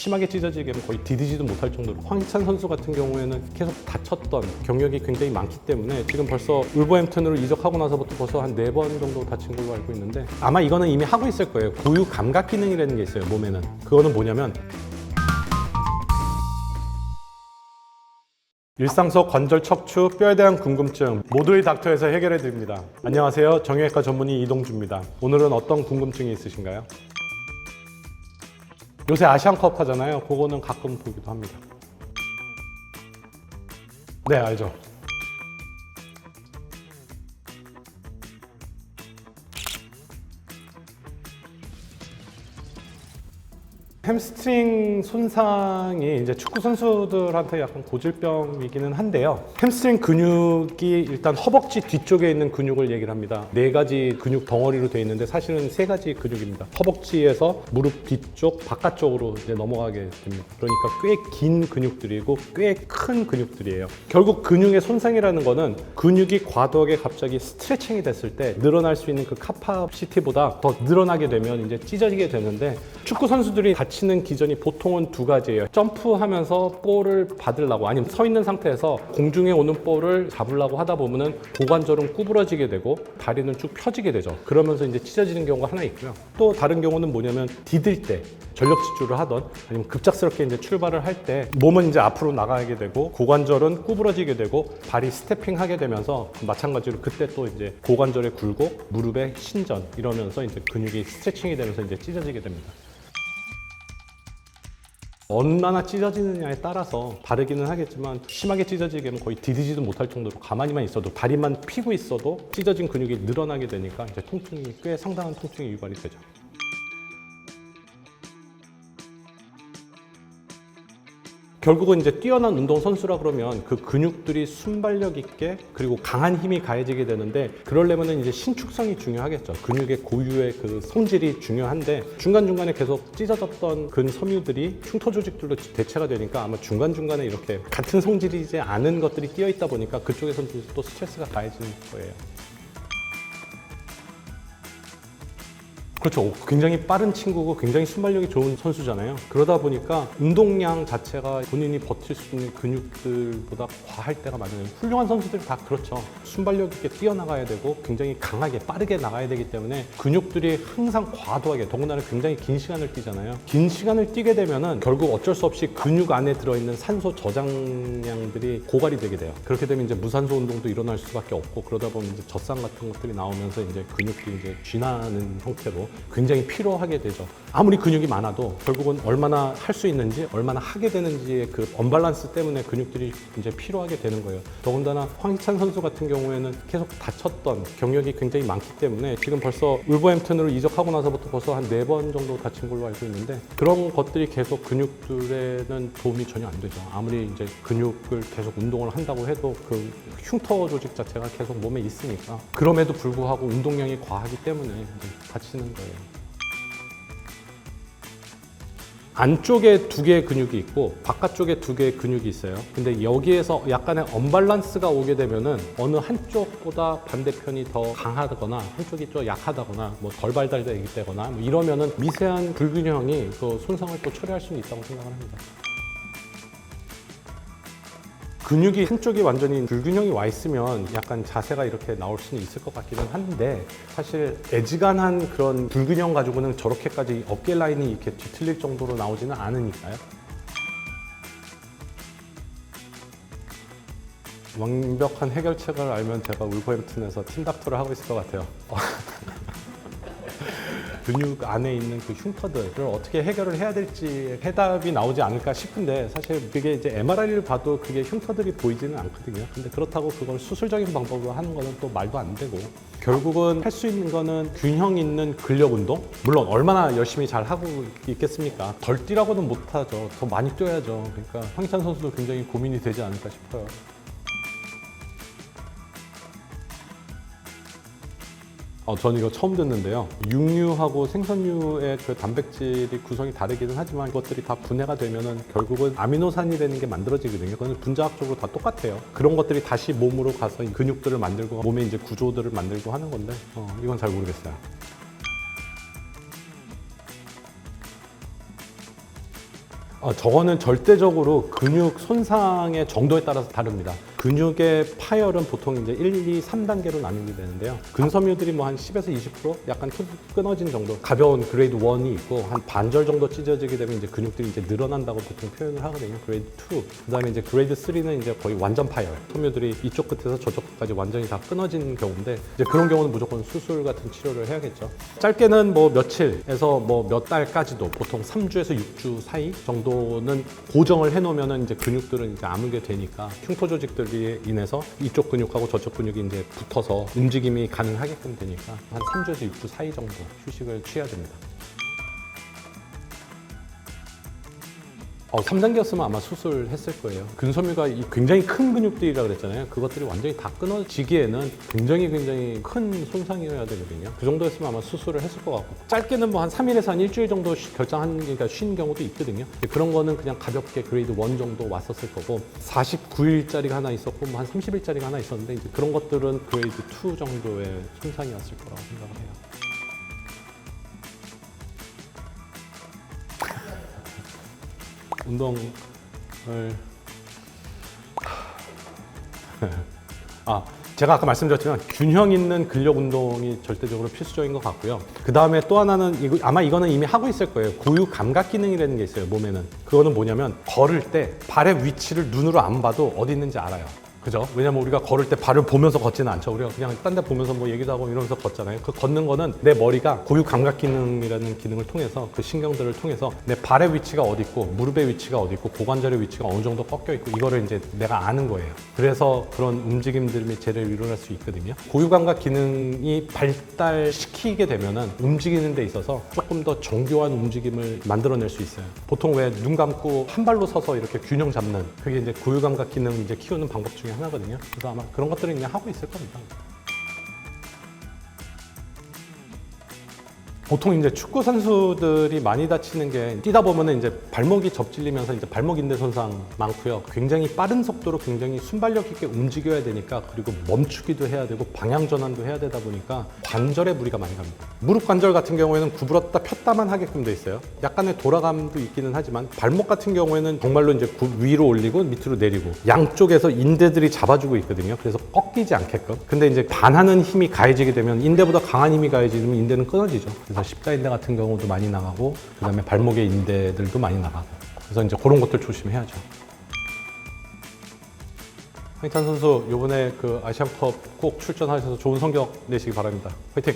심하게 찢어지게 거의 디디지도 못할 정도로 황희찬 선수 같은 경우에는 계속 다쳤던 경력이 굉장히 많기 때문에 지금 벌써 울버햄튼으로 이적하고 나서부터 벌써 한 네 번 정도 다친 걸로 알고 있는데 아마 이거는 이미 하고 있을 거예요. 고유 감각 기능이라는 게 있어요. 몸에는 그거는 뭐냐면 일상 속 관절 척추, 뼈에 대한 궁금증 모두의 닥터에서 해결해 드립니다. 안녕하세요. 정형외과 전문의 이동주입니다. 오늘은 어떤 궁금증이 있으신가요? 요새 아시안컵 하잖아요. 그거는 가끔 보기도 합니다. 네, 알죠. 햄스트링 손상이 이제 축구 선수들한테 약간 고질병이기는 한데요. 햄스트링 근육이 일단 허벅지 뒤쪽에 있는 근육을 얘기를 합니다. 네 가지 근육 덩어리로 되어 있는데 사실은 세 가지 근육입니다. 허벅지에서 무릎 뒤쪽 바깥쪽으로 이제 넘어가게 됩니다. 그러니까 꽤 긴 근육들이고 꽤 큰 근육들이에요. 결국 근육의 손상이라는 거는 근육이 과도하게 갑자기 스트레칭이 됐을 때 늘어날 수 있는 그 카파시티보다 더 늘어나게 되면 이제 찢어지게 되는데 축구 선수들이 다 치는 기전이 보통은 두 가지예요. 점프하면서 볼을 받으려고 아니면 서 있는 상태에서 공중에 오는 볼을 잡으려고 하다 보면은 고관절은 구부러지게 되고 다리는 쭉 펴지게 되죠. 그러면서 이제 찢어지는 경우가 하나 있고요. 또 다른 경우는 뭐냐면 디딜 때 전력 질주를 하던 아니면 급작스럽게 이제 출발을 할 때 몸은 이제 앞으로 나가게 되고 고관절은 구부러지게 되고 발이 스태핑하게 되면서 마찬가지로 그때 또 이제 고관절의 굴곡, 무릎의 신전 이러면서 이제 근육이 스트레칭이 되면서 이제 찢어지게 됩니다. 얼마나 찢어지느냐에 따라서 다르기는 하겠지만 심하게 찢어지게 하면 거의 디디지도 못할 정도로 가만히만 있어도 다리만 피고 있어도 찢어진 근육이 늘어나게 되니까 이제 통증이 꽤 상당한 통증이 유발이 되죠. 결국은 이제 뛰어난 운동 선수라 그러면 그 근육들이 순발력 있게 그리고 강한 힘이 가해지게 되는데 그러려면은 이제 신축성이 중요하겠죠. 근육의 고유의 그 성질이 중요한데 중간중간에 계속 찢어졌던 근 섬유들이 흉터 조직들로 대체가 되니까 아마 중간중간에 이렇게 같은 성질이지 않은 것들이 끼어 있다 보니까 그쪽에서는 또 스트레스가 가해지는 거예요. 그렇죠. 굉장히 빠른 친구고 굉장히 순발력이 좋은 선수잖아요. 그러다 보니까 운동량 자체가 본인이 버틸 수 있는 근육들보다 과할 때가 많아요. 훌륭한 선수들이 다 그렇죠. 순발력 있게 뛰어나가야 되고 굉장히 강하게 빠르게 나가야 되기 때문에 근육들이 항상 과도하게 더군다나 굉장히 긴 시간을 뛰잖아요. 긴 시간을 뛰게 되면은 결국 어쩔 수 없이 근육 안에 들어있는 산소 저장량들이 고갈이 되게 돼요. 그렇게 되면 이제 무산소 운동도 일어날 수밖에 없고 그러다 보면 이제 젖산 같은 것들이 나오면서 이제 근육이 이제 쥐나는 형태로 굉장히 피로하게 되죠. 아무리 근육이 많아도 결국은 얼마나 할 수 있는지 얼마나 하게 되는지의 그 언밸런스 때문에 근육들이 이제 피로하게 되는 거예요. 더군다나 황희찬 선수 같은 경우에는 계속 다쳤던 경력이 굉장히 많기 때문에 지금 벌써 울버햄튼으로 이적하고 나서부터 벌써 한 네 번 정도 다친 걸로 알고 있는데 그런 것들이 계속 근육들에는 도움이 전혀 안 되죠. 아무리 이제 근육을 계속 운동을 한다고 해도 그 흉터 조직 자체가 계속 몸에 있으니까 그럼에도 불구하고 운동량이 과하기 때문에 이제 다치는. 안쪽에 두 개의 근육이 있고 바깥쪽에 두 개의 근육이 있어요. 근데 여기에서 약간의 언밸런스가 오게 되면은 어느 한쪽보다 반대편이 더 강하거나 한쪽이 좀 약하다거나 뭐 덜 발달되기 때거나 뭐 이러면은 미세한 불균형이 그 손상을 또 초래할 수는 있다고 생각을 합니다. 근육이 한쪽이 완전히 불균형이 와 있으면 약간 자세가 이렇게 나올 수는 있을 것 같기는 한데 사실 애지간한 그런 불균형 가지고는 저렇게까지 어깨 라인이 이렇게 뒤틀릴 정도로 나오지는 않으니까요. 완벽한 해결책을 알면 제가 울버햄튼에서 팀닥터를 하고 있을 것 같아요. 근육 안에 있는 그 흉터들을 어떻게 해결을 해야 될지 해답이 나오지 않을까 싶은데 사실 그게 이제 MRI를 봐도 그게 흉터들이 보이지는 않거든요. 근데 그렇다고 그걸 수술적인 방법으로 하는 거는 또 말도 안 되고 결국은 할 수 있는 거는 균형 있는 근력 운동? 물론 얼마나 열심히 잘 하고 있겠습니까? 덜 뛰라고는 못 하죠. 더 많이 뛰어야죠. 그러니까 황희찬 선수도 굉장히 고민이 되지 않을까 싶어요. 어, 저는 이거 처음 듣는데요. 육류하고 생선류의 그 단백질이 구성이 다르기는 하지만 이것들이 다 분해가 되면은 결국은 아미노산이라는 게 만들어지거든요. 그건 분자학적으로 다 똑같아요. 그런 것들이 다시 몸으로 가서 이 근육들을 만들고 몸의 이제 구조들을 만들고 하는 건데 어, 이건 잘 모르겠어요. 아, 저거는 절대적으로 근육 손상의 정도에 따라서 다릅니다. 근육의 파열은 보통 이제 1, 2, 3단계로 나뉘게 되는데요. 근섬유들이 뭐 한 10에서 20% 약간 툭 끊어진 정도, 가벼운 그레이드 1이 있고 한 반절 정도 찢어지게 되면 이제 근육들이 이제 늘어난다고 보통 표현을 하거든요. 그레이드 2. 그다음에 이제 그레이드 3는 이제 거의 완전 파열. 섬유들이 이쪽 끝에서 저쪽 끝까지 완전히 다 끊어진 경우인데 이제 그런 경우는 무조건 수술 같은 치료를 해야겠죠. 짧게는 뭐 며칠에서 뭐 몇 달까지도 보통 3주에서 6주 사이 정도는 고정을 해 놓으면은 이제 근육들은 이제 아물게 되니까 흉터 조직들 이 인해서 이쪽 근육하고 저쪽 근육이 이제 붙어서 움직임이 가능하게끔 되니까 한 3주에서 6주 사이 정도 휴식을 취해야 됩니다. 어, 3단계였으면 아마 수술했을 거예요. 근섬유가 이 굉장히 큰 근육들이라 그랬잖아요. 그것들이 완전히 다 끊어지기에는 굉장히 굉장히 큰 손상이어야 되거든요. 그 정도였으면 아마 수술을 했을 것 같고 짧게는 뭐 한 3일에서 한 일주일 정도 쉬- 결장한 그러니까 쉰 경우도 있거든요. 그런 거는 그냥 가볍게 그레이드 1 정도 왔었을 거고 49일짜리가 하나 있었고 뭐 한 30일짜리가 하나 있었는데 이제 그런 것들은 그레이드 2 정도의 손상이 왔을 거라고 생각을 해요. 운동을 아 제가 아까 말씀드렸지만 균형 있는 근력 운동이 절대적으로 필수적인 것 같고요. 그 다음에 또 하나는 이거 아마 이거는 이미 하고 있을 거예요. 고유 감각 기능이라는 게 있어요. 몸에는 그거는 뭐냐면 걸을 때 발의 위치를 눈으로 안 봐도 어디 있는지 알아요. 그죠? 왜냐면 우리가 걸을 때 발을 보면서 걷지는 않죠. 우리가 그냥 딴 데 보면서 뭐 얘기도 하고 이러면서 걷잖아요. 그 걷는 거는 내 머리가 고유 감각 기능이라는 기능을 통해서 그 신경들을 통해서 내 발의 위치가 어디 있고 무릎의 위치가 어디 있고 고관절의 위치가 어느 정도 꺾여 있고 이거를 이제 내가 아는 거예요. 그래서 그런 움직임들 제를 일어날 수 있거든요. 고유 감각 기능이 발달시키게 되면은 움직이는 데 있어서 조금 더 정교한 움직임을 만들어낼 수 있어요. 보통 왜 눈 감고 한 발로 서서 이렇게 균형 잡는 그게 이제 고유 감각 기능 이제 키우는 방법 중에 하나거든요. 그래서 아마 그런 것들은 그냥 하고 있을 겁니다. 보통 이제 축구 선수들이 많이 다치는 게 뛰다 보면은 이제 발목이 접질리면서 이제 발목 인대 손상 많고요. 굉장히 빠른 속도로 굉장히 순발력 있게 움직여야 되니까 그리고 멈추기도 해야 되고 방향 전환도 해야 되다 보니까 관절에 무리가 많이 갑니다. 무릎 관절 같은 경우에는 구부렀다 폈다만 하게끔 돼 있어요. 약간의 돌아감도 있기는 하지만 발목 같은 경우에는 정말로 이제 구- 위로 올리고 밑으로 내리고 양쪽에서 인대들이 잡아주고 있거든요. 그래서 꺾이지 않게끔. 근데 이제 반하는 힘이 가해지게 되면 인대보다 강한 힘이 가해지면 인대는 끊어지죠. 그래서 십자인대 같은 경우도 많이 나가고 그다음에 발목의 인대들도 많이 나가고. 그래서 이제 그런 것들 조심해야죠. 황희찬 선수 이번에 그 아시안컵 꼭 출전하셔서 좋은 성적 내시기 바랍니다. 화이팅!